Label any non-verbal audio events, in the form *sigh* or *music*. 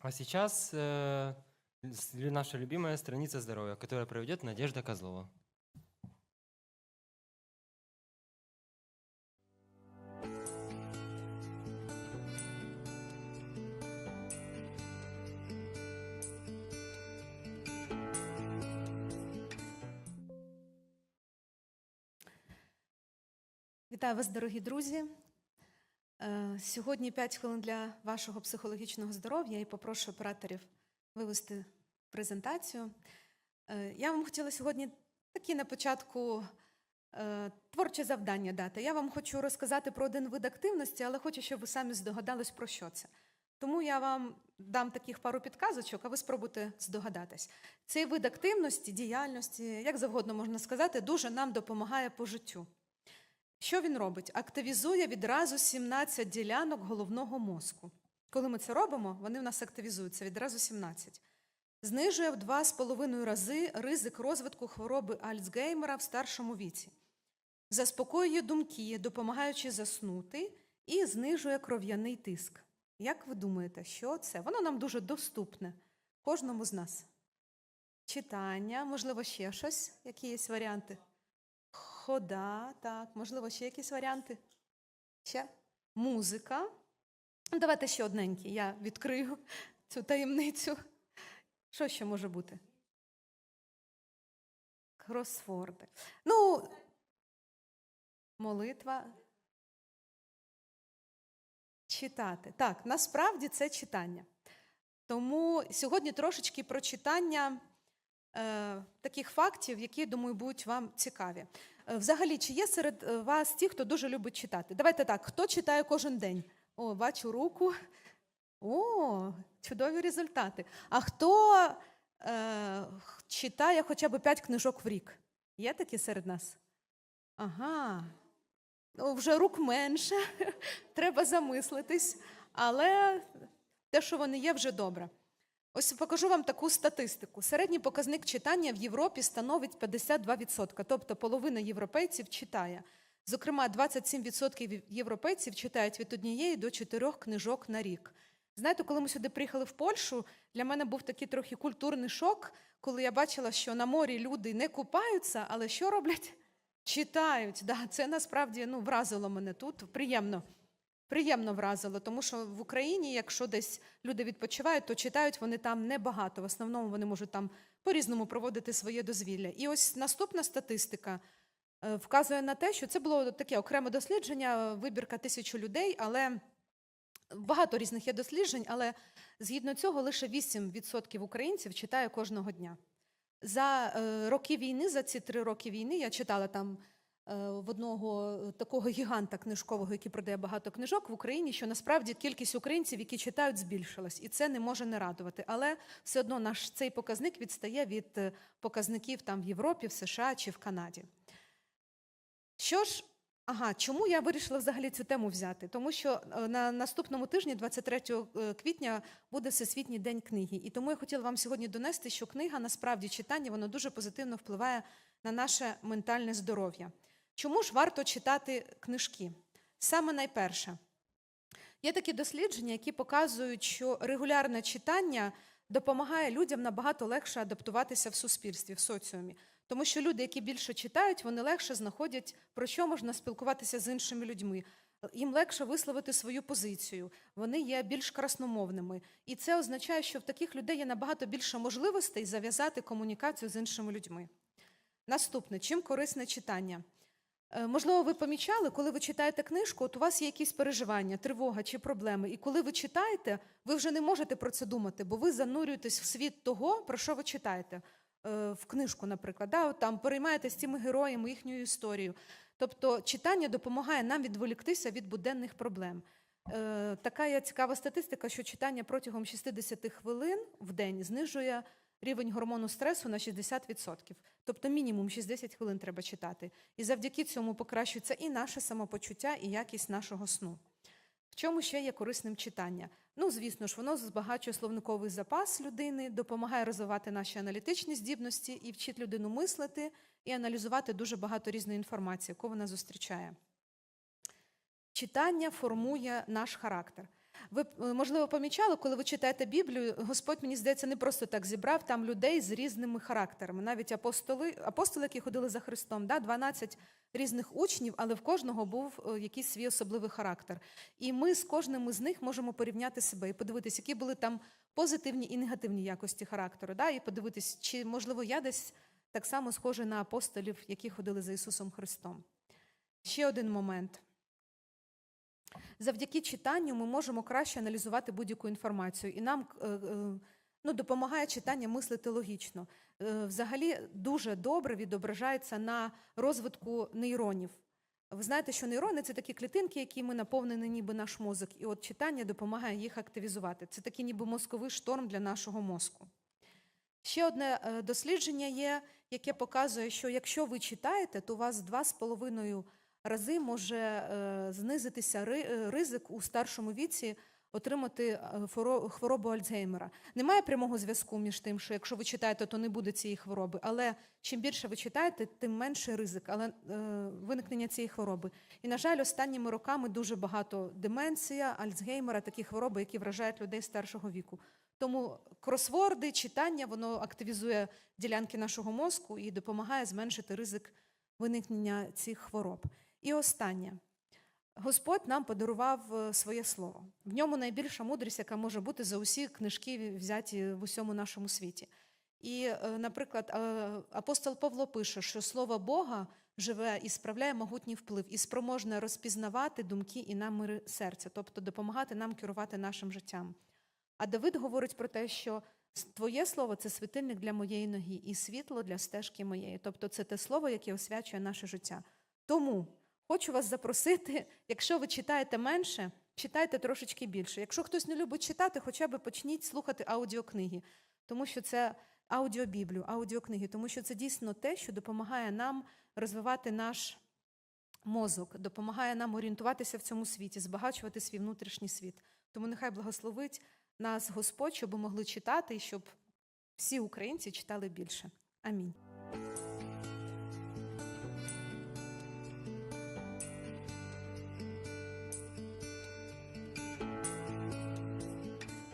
А сейчас э, с- лю- наша любимая страница здоровья, которая проведет Надежда Козлова. Вітаю вас, дорогі друзі. Е, Сьогодні 5 хвилин для вашого психологічного здоров'я і попрошу операторів вивести презентацію. Е, Я вам хотіла сьогодні такі на початку е, творче завдання дати. Я вам хочу розказати про один вид активності, але хочу, щоб ви самі здогадались, про що це. Тому я вам дам таких пару підказочок, а ви спробуйте здогадатись. Цей вид активності, діяльності, як завгодно можна сказати, дуже нам допомагає по життю. Що він робить? Активізує відразу 17 ділянок головного мозку. Коли ми це робимо, вони в нас активізуються відразу 17. Знижує в 2,5 рази ризик розвитку хвороби Альцгеймера в старшому віці. Заспокоює думки, допомагаючи заснути, і знижує кров'яний тиск. Як ви думаєте, що це? Воно нам дуже доступне кожному з нас. Читання, можливо, ще щось, які є варіанти. Хода, так, можливо, ще якісь варіанти? Ще? Музика. Ну, Давайте ще одненький. Я відкрию цю таємницю. Що ще може бути? Кросворди. Ну, молитва. Читати. Так, насправді це читання. Тому сьогодні трошечки про читання е, таких фактів, які, думаю, будуть вам цікаві. Е, Взагалі, чи є серед е, вас ті, хто дуже любить читати? Давайте так, хто читає кожен день? О, бачу руку. О, чудові результати. А хто е, читає хоча б 5 книжок в рік? Є такі серед нас? Ага. Ну, вже рук менше, *laughs* треба замислитись, але те, що вони є, вже добре. Ось покажу вам таку статистику. Середній показник читання в Європі становить 52%, тобто половина європейців читає. Зокрема, 27% європейців читають від однієї до чотирьох книжок на рік. Знаєте, коли ми сюди приїхали в Польщу, для мене був такий трохи культурний шок, коли я бачила, що на морі люди не купаються, але що роблять? Читають. Да, це насправді ну, вразило мене тут. Приємно. Приємно вразило, тому що в Україні, якщо десь люди відпочивають, то читають вони там небагато. В основному вони можуть там по-різному проводити своє дозвілля. І ось наступна статистика е, вказує на те, що це було таке окреме дослідження, вибірка тисячу людей, але багато різних є досліджень, але згідно цього лише 8% українців читає кожного дня. За е, роки війни, за ці три роки війни, я читала там е, в одного е, такого гіганта книжкового, який продає багато книжок в Україні, що насправді кількість українців, які читають, збільшилась, і це не може не радувати. Але все одно наш цей показник відстає від е, показників там в Європі, в США чи в Канаді. Що ж, ага, чому я вирішила взагалі цю тему взяти? Тому що е, на наступному тижні, 23 е, квітня, буде Всесвітній день книги. І тому я хотіла вам сьогодні донести, що книга насправді читання воно дуже позитивно впливає на наше ментальне здоров'я. Чому ж варто читати книжки? Саме найперше, є такі дослідження, які показують, що регулярне читання допомагає людям набагато легше адаптуватися в суспільстві, в соціумі. Тому що люди, які більше читають, вони легше знаходять, про що можна спілкуватися з іншими людьми. Їм легше висловити свою позицію, вони є більш красномовними. І це означає, що в таких людей є набагато більше можливостей зав'язати комунікацію з іншими людьми. Наступне, чим корисне читання? Е, Можливо, ви помічали, коли ви читаєте книжку, от у вас є якісь переживання, тривога чи проблеми. І коли ви читаєте, ви вже не можете про це думати, бо ви занурюєтесь в світ того, про що ви читаєте. Е, В книжку, наприклад, да, от там переймаєтесь цими героями, їхньою історією. Тобто читання допомагає нам відволіктися від буденних проблем. Е, Така є цікава статистика, що читання протягом 60 хвилин в день знижує рівень гормону стресу на 60%. Тобто мінімум 60 хвилин треба читати. І завдяки цьому покращується і наше самопочуття, і якість нашого сну. В чому ще є корисним читання? Ну, звісно ж, воно збагачує словниковий запас людини, допомагає розвивати наші аналітичні здібності і вчить людину мислити і аналізувати дуже багато різної інформації, яку вона зустрічає. Читання формує наш характер. Ви е, можливо помічали, коли ви читаєте Біблію, Господь мені здається не просто так зібрав там людей з різними характерами. Навіть апостоли, апостоли, які ходили за Христом, да, 12 різних учнів, але в кожного був е, якийсь свій особливий характер. І ми з кожним із них можемо порівняти себе і подивитися, які були там позитивні і негативні якості характеру. Да, і подивитись, чи можливо я десь так само схожа на апостолів, які ходили за Ісусом Христом. Ще один момент. Завдяки читанню ми можемо краще аналізувати будь-яку інформацію, і нам е, е, ну, допомагає читання мислити логічно. Е, Взагалі дуже добре відображається на розвитку нейронів. Ви знаєте, що нейрони це такі клітинки, якими наповнений ніби наш мозок, і от читання допомагає їх активізувати. Це такий ніби мозковий шторм для нашого мозку. Ще одне дослідження є, яке показує, що якщо ви читаєте, то у вас два з половиною рази може е, знизитися е, ризик у старшому віці отримати е, хворобу Альцгеймера. Немає прямого зв'язку між тим, що якщо ви читаєте, то не буде цієї хвороби. Але чим більше ви читаєте, тим менший ризик але, виникнення цієї хвороби. І, на жаль, останніми роками дуже багато деменція, Альцгеймера, такі хвороби, які вражають людей старшого віку. Тому кросворди, читання, воно активізує ділянки нашого мозку і допомагає зменшити ризик виникнення цих хвороб. І останнє. Господь нам подарував е, своє слово. В ньому найбільша мудрість, яка може бути за усі книжки, взяті в усьому нашому світі. І, е, наприклад, апостол Павло пише, що слово Бога живе і справляє могутній вплив, і спроможне розпізнавати думки і наміри серця, тобто допомагати нам керувати нашим життям. А Давид говорить про те, що твоє слово це світильник для моєї ноги і світло для стежки моєї. Тобто це те слово, яке освячує наше життя. Тому хочу вас запросити, якщо ви читаєте менше, читайте трошечки більше. Якщо хтось не любить читати, хоча б почніть слухати аудіокниги, тому що це аудіобіблію, аудіокниги, тому що це дійсно те, що допомагає нам розвивати наш мозок, допомагає нам орієнтуватися в цьому світі, збагачувати свій внутрішній світ. Тому нехай благословить нас Господь, щоб ми могли читати і щоб всі українці читали більше. Амінь.